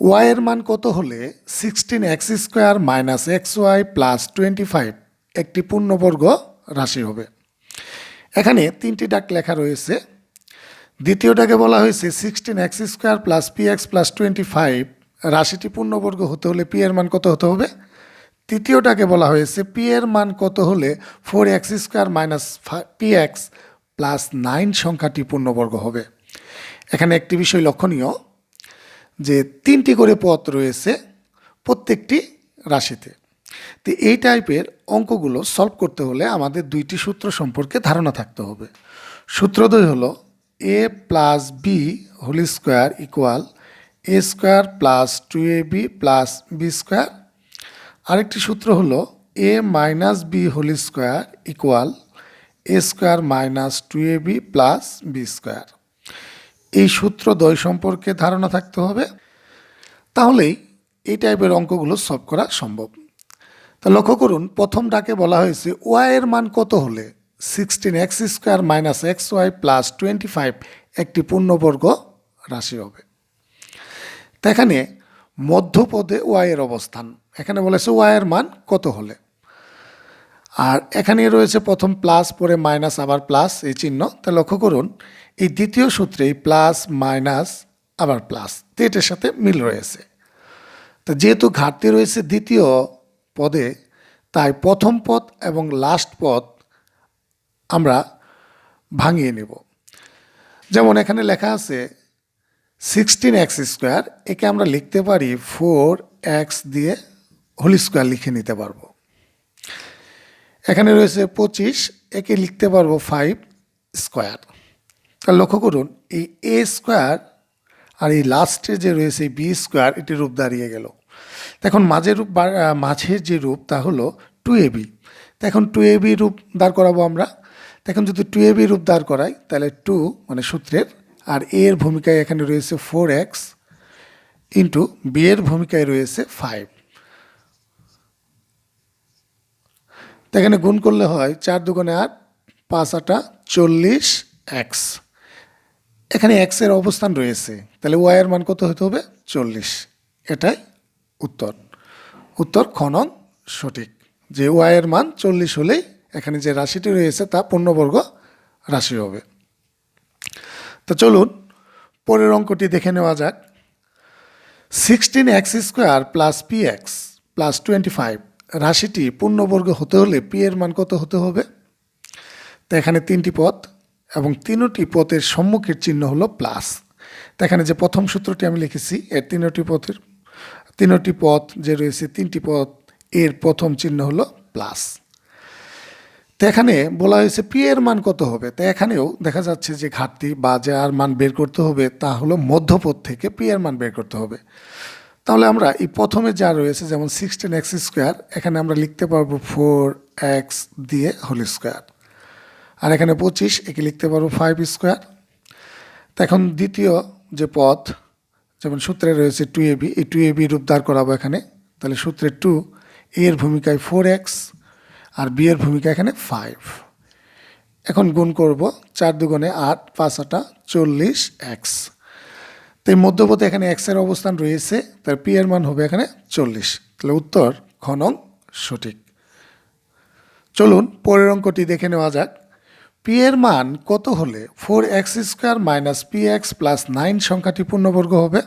Y এর মান কত হলে sixteen x square minus x y plus twenty five একটি পূর্ণবর্গ রাশি হবে। এখানে তিনটি ডাক লেখা রয়েছে। দ্বিতীয়টাকে বলা হয়েছে sixteen x square plus p x plus twenty five রাশিটি পূর্ণবর্গ হতে হলে পি এর মান কত হতে হবে? তৃতীয়টাকে বলা হয়েছে পি এর মান কত হলে four x square minus p x plus nine সংখ্যাটি পূর্ণবর্গ হবে। এখানে একটি বিষয় লক্ষণীয় যে তিনটি করে পথ রয়েছে প্রত্যেকটি রাশিতে। তো এই টাইপের অঙ্কগুলো সলভ করতে হলে আমাদের দুইটি সূত্র সম্পর্কে ধারণা থাকতে হবে। সূত্রদ্বয় হলো a plus b whole square equal a square plus two a b plus b square আরেকটি সূত্র হলো a minus b whole square equal a square minus two a b plus b square এই সূত্র দ্বয় সম্পর্কে ধারণা থাকতে হবে। তাহলেই এই টাইপের অঙ্কগুলো সলভ করা সম্ভব। তা লক্ষ্য করুন, প্রথম ডাকে বলা হয়েছে ওয়াই এর মান কত হলে? Sixteen x square minus x y plus twenty five একটি পূর্ণবর্গ রাশি হবে। তা এখানে মধ্যপদে ওয়াই এর অবস্থান। এখানে বলেছে ওয়াই এর মান কত হলে? আর এখানে রয়েছে প্রথম প্লাস, পরে মাইনাস, আবার প্লাস, এই চিহ্ন। তা লক্ষ্য করুন, এই দ্বিতীয় সূত্রে এই প্লাস, মাইনাস, আবার প্লাস এটার সাথে মিল রয়েছে। তো যেহেতু ঘাটতি রয়েছে দ্বিতীয় পদে, তাই প্রথম পদ এবং লাস্ট পদ আমরা ভাঙিয়ে নেব। যেমন এখানে লেখা আছে সিক্সটিন এক্স স্কোয়ার একে আমরা লিখতে পারি ফোর এক্স দিয়ে হোল স্কোয়ার লিখে নিতে পারব। এখানে রয়েছে পঁচিশ, একে লিখতে পারব ফাইভ স্কোয়ার তা লক্ষ্য করুন, এই এ স্কোয়ার আর এই লাস্টে যে রয়েছে বি স্কোয়ার এটি রূপ দাঁড়িয়ে গেল। এখন মাঝের রূপ মাঝের যে রূপ, তা হলো টু এ বি এখন টু এ বি রূপ দাঁড় করাবো আমরা। এখন যদি টু এ বি রূপ দাঁড় করাই, তাহলে টু মানে সূত্রের, আর এ এর ভূমিকায় এখানে রয়েছে ফোর এক্স ইন্টু বি এর ভূমিকায় রয়েছে ফাইভ এখানে গুণ করলে হয় চার দুগুণে আট, পাঁচ আটা, চল্লিশ, এক্স। এখানে এক্সের অবস্থান রয়েছে। তাহলে ওয়াইয়ের মান কত হতে হবে? চল্লিশ। এটাই উত্তর। উত্তর খনন সঠিক। যে ওয়াইয়ের মান চল্লিশ হলেই এখানে যে রাশিটি রয়েছে তা পূর্ণবর্গ রাশি হবে। তো চলুন, পরের অঙ্কটি দেখে নেওয়া যাক। Sixteen x square plus p x plus twenty five রাশিটি পূর্ণবর্গ হতে হলে পি এর মান কত হতে হবে? তো এখানে তিনটি পথ এবং তিনটি পথের সম্মুখের চিহ্ন হলো প্লাস তো এখানে যে প্রথম সূত্রটি আমি লিখেছি, এর তিনটি পথের তিনটি পথ যে রয়েছে, তিনটি পথ, এর প্রথম চিহ্ন হলো প্লাস তো এখানে বলা হয়েছে পি এর মান কত হবে? তো এখানেও দেখা যাচ্ছে যে ঘাটতি বা যার মান বের করতে হবে তা হলো মধ্যপদ থেকে পি এর মান বের করতে হবে। তাহলে আমরা এই প্রথমে যা রয়েছে, যেমন সিক্সটিন এক্স স্কোয়ার এখানে আমরা লিখতে পারব ফোর এক্স দিয়ে হোল স্কোয়ার আর এখানে পঁচিশ, একে লিখতে পারব ফাইভ স্কোয়ার তো এখন দ্বিতীয় যে পথ, যেমন সূত্রে রয়েছে টু এ বি এই টু এ বি রূপ দাঁড় করাবো এখানে। তাহলে সূত্রে টু এর ভূমিকায় ফোর এক্স আর বি এর ভূমিকা এখানে ফাইভ এখন গুণ করব, চার দুগুণে আট, পাঁচ আটা, চল্লিশ এক্স তো এই মধ্যপথে এখানে এক্সের অবস্থান রয়েছে, তার পি এর মান হবে এখানে চল্লিশ। তাহলে উত্তর খনং সঠিক। চলুন পরের অঙ্কটি দেখে নেওয়া যাক। পি এর মান কত হলে four x square minus p x plus nine সংখ্যাটি পূর্ণবর্গ হবে?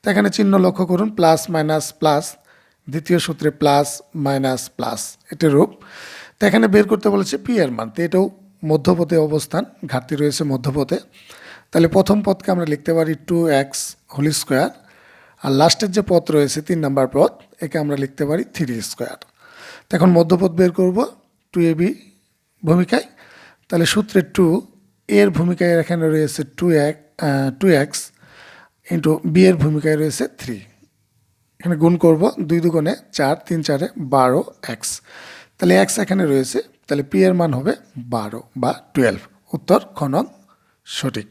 তো এখানে চিহ্ন লক্ষ্য করুন প্লাস মাইনাস প্লাস দ্বিতীয় সূত্রে প্লাস মাইনাস প্লাস এটি রূপ। তো এখানে বের করতে বলেছে পি এর মান। তো এটাও মধ্যপথে অবস্থান, ঘাটতি রয়েছে মধ্যপথে। তাহলে প্রথম পদকে আমরা লিখতে পারি টু এক্স হোল স্কোয়ার আর লাস্টের যে পথ রয়েছে তিন নাম্বার পথ একে আমরা লিখতে পারি থ্রি স্কোয়ার এখন মধ্যপথ বের করব টু এ বি ভূমিকায়। তাহলে সূত্রে টু এর ভূমিকায় এখানে রয়েছে টু এক টু এক্স ইন্টু বি এর ভূমিকায় রয়েছে থ্রি এখানে গুণ করব দুই দুগুণে চার, তিন চারে বারো এক্স তাহলে এক্স এখানে রয়েছে, তাহলে পি এর মান হবে বারো বা টুয়েলভ উত্তর খনন সঠিক।